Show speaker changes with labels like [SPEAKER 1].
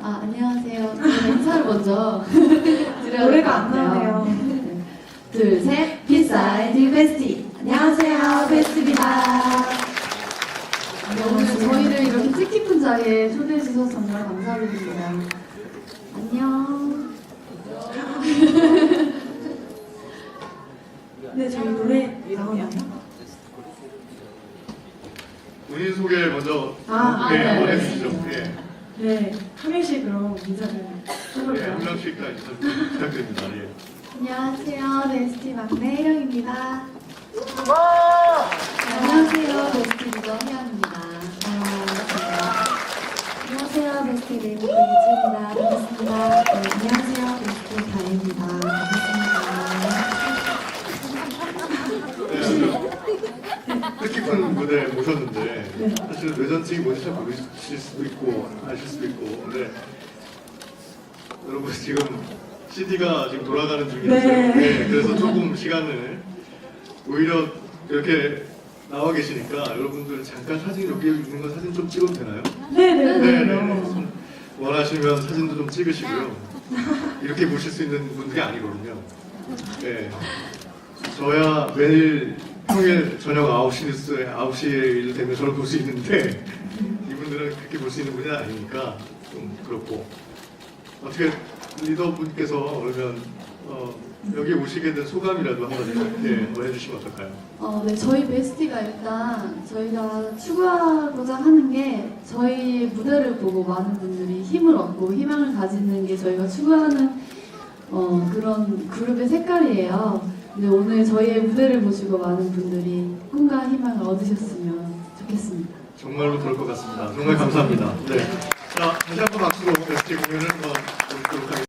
[SPEAKER 1] 아, 안녕하세요. 저는 인사를 먼저 드려야
[SPEAKER 2] 노래가 안. 나오네요.
[SPEAKER 1] 네. 둘, 셋. 비사이드 베스티. 안녕하세요. 베스트입니다. 네, 오늘 저희를 이렇게 뜻깊은 자리에 초대해 주셔서 정말 감사드립니다. 안녕.
[SPEAKER 2] 네, 저희 노래 나오나요?
[SPEAKER 3] 본인 소개를 먼저
[SPEAKER 2] 아,
[SPEAKER 3] 네,
[SPEAKER 1] 아, 네.
[SPEAKER 3] 한번 해주시죠. 예.
[SPEAKER 2] 네, 한 명씩 그럼 인사를 해볼까요?
[SPEAKER 3] 명씩 다 인사 부탁드립니다. 예.
[SPEAKER 1] 안녕하세요. 베스티 막내 혜영입니다. 안녕하세요. 베스티 리더 혜영입니다.
[SPEAKER 4] 안녕하세요. 베스트 네이버 이지입니다. 반갑습니다. 네, 안녕하세요. 베스트 다혜입니다. 반갑습니다.
[SPEAKER 3] 네, 뜻깊은 무대 모셨는데
[SPEAKER 2] 네.
[SPEAKER 3] 사실 레전팅이 뭔지 잘 모르실 수도 있고 아실 수도 있고 근데 여러분 지금 CD가 지금 돌아가는 중이라서
[SPEAKER 2] 네.
[SPEAKER 3] 네, 그래서 조금 시간을 오히려 이렇게 나와 계시니까 여러분들 잠깐 사진 여기 있는 거 사진 좀 찍어도 되나요?
[SPEAKER 2] 네, 네, 네.
[SPEAKER 3] 네네.
[SPEAKER 2] 네.
[SPEAKER 3] 손- 원하시면 사진도 좀 찍으시고요. 이렇게 보실 수 있는 분들이 아니거든요. 네. 저야 매일 평일 저녁 9시 뉴스에 9시에 일 되면 저를 볼 수 있는데 이분들은 그렇게 볼 수 있는 분이 아니니까 좀 그렇고 어떻게 리더분께서 그러면 어, 여기 오시게 된 소감이라도 한번 예, 뭐 해주시면 어떨까요?
[SPEAKER 1] 어, 네, 저희 베스티가 일단 저희가 추구하고자 하는 게 저희 무대를 보고 많은 분들이 힘을 얻고 희망을 가지는 게 저희가 추구하는 어, 그런 그룹의 색깔이에요. 근데 오늘 저희의 무대를 보시고 많은 분들이 꿈과 희망을 얻으셨으면 좋겠습니다.
[SPEAKER 3] 정말로 그럴 것 같습니다. 정말 감사합니다. 네. 자, 다시 한 번 박수로 베스트 공연을 한번 보도록 하겠습니다.